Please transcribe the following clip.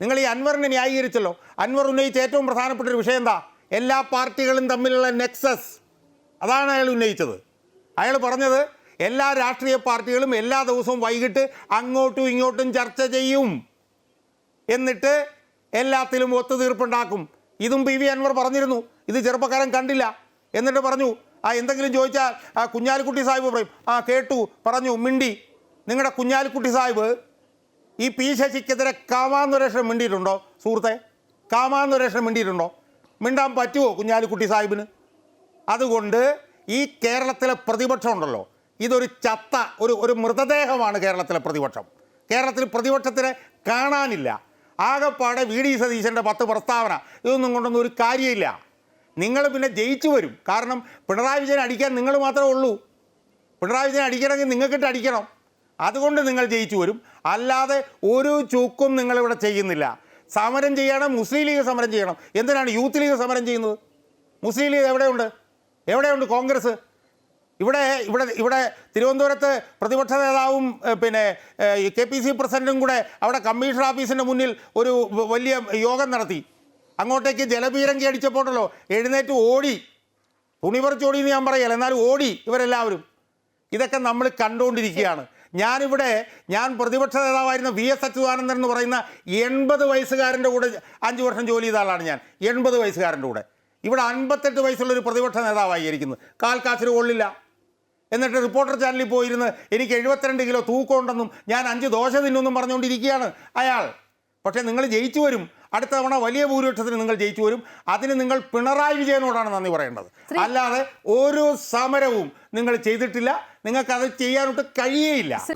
നിങ്ങൾ ഈ അൻവറിനെ ന്യായീകരിച്ചല്ലോ. അൻവർ ഉന്നയിച്ച ഏറ്റവും പ്രധാനപ്പെട്ട ഒരു വിഷയം എന്താ? എല്ലാ പാർട്ടികളും തമ്മിലുള്ള നെക്സസ് അതാണ് അയാൾ ഉന്നയിച്ചത്. അയാൾ പറഞ്ഞത് എല്ലാ രാഷ്ട്രീയ പാർട്ടികളും എല്ലാ ദിവസവും വൈകിട്ട് അങ്ങോട്ടും ഇങ്ങോട്ടും ചർച്ച ചെയ്യും. എന്നിട്ട് എല്ലാത്തിലും ഒത്തുതീർപ്പുണ്ടാക്കും. ഇതും പി വി അൻവർ പറഞ്ഞിരുന്നു. ഇത് ചെറുപ്പക്കാരൻ കണ്ടില്ല. എന്നിട്ട് പറഞ്ഞു ആ എന്തെങ്കിലും ചോദിച്ചാൽ ആ കുഞ്ഞാലിക്കുട്ടി സാഹിബ് പറയും. ആ കേട്ടു പറഞ്ഞു മിണ്ടി നിങ്ങളുടെ കുഞ്ഞാലിക്കുട്ടി സാഹിബ് ഈ പി ശശിക്കെതിരെ കാമാന്നുരേഷം മിണ്ടിയിട്ടുണ്ടോ? സുഹൃത്തെ കാമാന്നുരേഷം മിണ്ടിയിട്ടുണ്ടോ? മിണ്ടാൻ പറ്റുമോ കുഞ്ഞാലിക്കുട്ടി സാഹിബിന്? അതുകൊണ്ട് ഈ കേരളത്തിലെ പ്രതിപക്ഷം ഉണ്ടല്ലോ ഇതൊരു ചത്ത ഒരു ഒരു മൃതദേഹമാണ് കേരളത്തിലെ പ്രതിപക്ഷം. കേരളത്തിൽ പ്രതിപക്ഷത്തിനെ കാണാനില്ല. ആകെപ്പാടെ വി ഡി സതീശന്റെ പത്ത് പ്രസ്താവന ഇതൊന്നും കൊണ്ടൊന്നും ഒരു കാര്യമില്ല. നിങ്ങൾ പിന്നെ ജയിച്ചു വരും. കാരണം പിണറായി വിജയൻ അടിക്കാൻ നിങ്ങൾ മാത്രമേ ഉള്ളൂ. പിണറായി വിജയൻ അടിക്കണമെങ്കിൽ നിങ്ങൾക്കിട്ട് അടിക്കണം. അതുകൊണ്ട് നിങ്ങൾ ജയിച്ചു വരും. അല്ലാതെ ഒരു ചൂക്കും നിങ്ങളിവിടെ ചെയ്യുന്നില്ല. സമരം ചെയ്യണം മുസ്ലിം ലീഗ് സമരം ചെയ്യണം. എന്തിനാണ് യൂത്ത് ലീഗ് സമരം ചെയ്യുന്നത്? മുസ്ലിം ലീഗ് എവിടെയുണ്ട്? എവിടെയുണ്ട് കോൺഗ്രസ്? ഇവിടെ ഇവിടെ ഇവിടെ തിരുവനന്തപുരത്ത് പ്രതിപക്ഷ നേതാവും പിന്നെ കെ പി സി പ്രസിഡന്റും കൂടെ അവിടെ കമ്മീഷണർ ഓഫീസിന്റെ മുന്നിൽ ഒരു വലിയ യോഗം നടത്തി. അങ്ങോട്ടേക്ക് ജലപീരങ്കി അടിച്ചപ്പോഴല്ലോ എഴുന്നേറ്റ് ഓടി. തുണി പറിച്ച് എന്ന് ഞാൻ പറയല്ല എന്നാലും ഓടി ഇവരെല്ലാവരും. ഇതൊക്കെ നമ്മൾ കണ്ടുകൊണ്ടിരിക്കുകയാണ്. ഞാനിവിടെ ഞാൻ പ്രതിപക്ഷ നേതാവായിരുന്ന വി എസ് അച്യുതാനന്ദൻ എന്ന് പറയുന്ന എൺപത് വയസ്സുകാരന്റെ കൂടെ അഞ്ച് വർഷം ജോലി ചെയ്ത ആളാണ് ഞാൻ. എൺപത് വയസ്സുകാരന്റെ കൂടെ. ഇവിടെ അൻപത്തെട്ട് വയസ്സുള്ള ഒരു പ്രതിപക്ഷ നേതാവായി ഇരിക്കുന്നത് കാൽ കാച്ചിന് കൊള്ളില്ല. എന്നിട്ട് റിപ്പോർട്ടർ ചാനലിൽ പോയിരുന്ന് എനിക്ക് എഴുപത്തിരണ്ട് കിലോ തൂക്കമുണ്ടെന്നും ഞാൻ അഞ്ച് ദോശ തിന്നുമെന്നും പറഞ്ഞുകൊണ്ടിരിക്കുകയാണ് അയാൾ. പക്ഷേ നിങ്ങൾ ജയിച്ചു വരും. അടുത്ത തവണ വലിയ ഭൂരിപക്ഷത്തിന് നിങ്ങൾ ജയിച്ചു വരും. അതിന് നിങ്ങൾ പിണറായി വിജയനോടാണ് നന്ദി പറയേണ്ടത്. അല്ലാതെ ഓരോ സമരവും നിങ്ങൾ ചെയ്തിട്ടില്ല. നിങ്ങൾക്ക് അത് ചെയ്യാനൊട്ട് കഴിയേയില്ല.